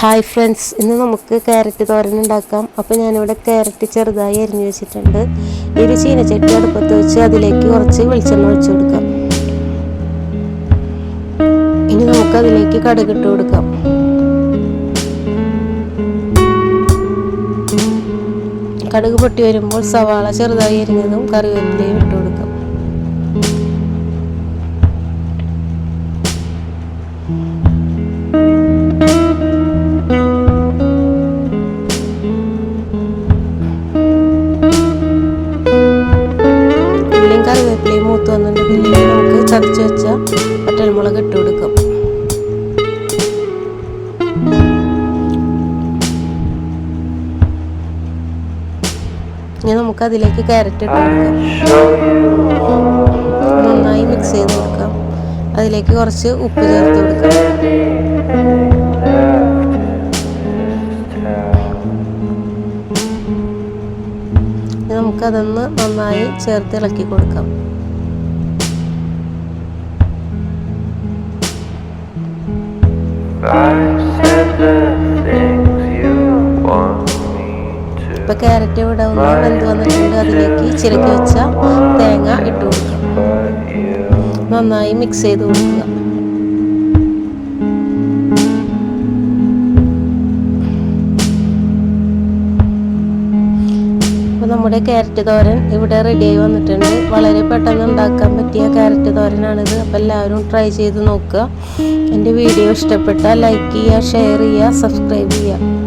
Hi friends ഇന്ന് നമുക്ക് carrot തോരൻ ഉണ്ടാക്കാം. അപ്പോൾ ഞാനിവിടെ ക്യാരറ്റ് ചെറുതായി അരിഞ്ഞു വെച്ചിട്ടുണ്ട്. ഒരു ചീനച്ചട്ടി അടുപ്പത്ത് വെച്ച് അതിലേക്ക് കുറച്ച് വെളിച്ചെണ്ണ ഒഴിച്ചു കൊടുക്കാം. ഇനി നമുക്ക് അതിലേക്ക് കടുകിട്ട് കൊടുക്കാം. കടുക് പൊട്ടി വരുമ്പോൾ സവാള ചെറുതായി അരിഞ്ഞതും കറിവേപ്പിലയും ഇട്ട് കൊടുക്കാം. കറിവേപ്പിലയും മൂത്ത് വന്നിട്ടുണ്ടെങ്കിൽ നമുക്ക് ചതച്ച് വെച്ച പറ്റൽമുളക് ഇട്ട് കൊടുക്കാം. ഇനി നമുക്ക് അതിലേക്ക് ക്യാരറ്റ് ഇട്ട് കൊടുക്കാം. നന്നായി മിക്സ് ചെയ്ത് കൊടുക്കാം. അതിലേക്ക് കുറച്ച് ഉപ്പ് ചേർത്ത് കൊടുക്കാം. നമുക്കതൊന്ന് നന്നായി ചേർത്ത് ഇളക്കി കൊടുക്കാം ഇപ്പൊ ക്യാരറ്റ് ഇവിടെ ഒന്ന് വെന്ത് വന്നിട്ടുണ്ട്. അതിലേക്ക് ചിരക്കി വെച്ച തേങ്ങ ഇട്ട് കൊടുക്കാം. നന്നായി മിക്സ് ചെയ്ത് കൊടുക്കുക. നമ്മുടെ ക്യാരറ്റ് തോരൻ ഇവിടെ റെഡിയായി വന്നിട്ടുണ്ട്. വളരെ പെട്ടെന്ന് ഉണ്ടാക്കാൻ പറ്റിയ ക്യാരറ്റ് തോരനാണിത്. അപ്പോൾ എല്ലാവരും ട്രൈ ചെയ്ത് നോക്കുക. എന്റെ വീഡിയോ ഇഷ്ടപ്പെട്ടാൽ ലൈക്ക് ചെയ്യുക ഷെയർ ചെയ്യുക സബ്സ്ക്രൈബ് ചെയ്യുക.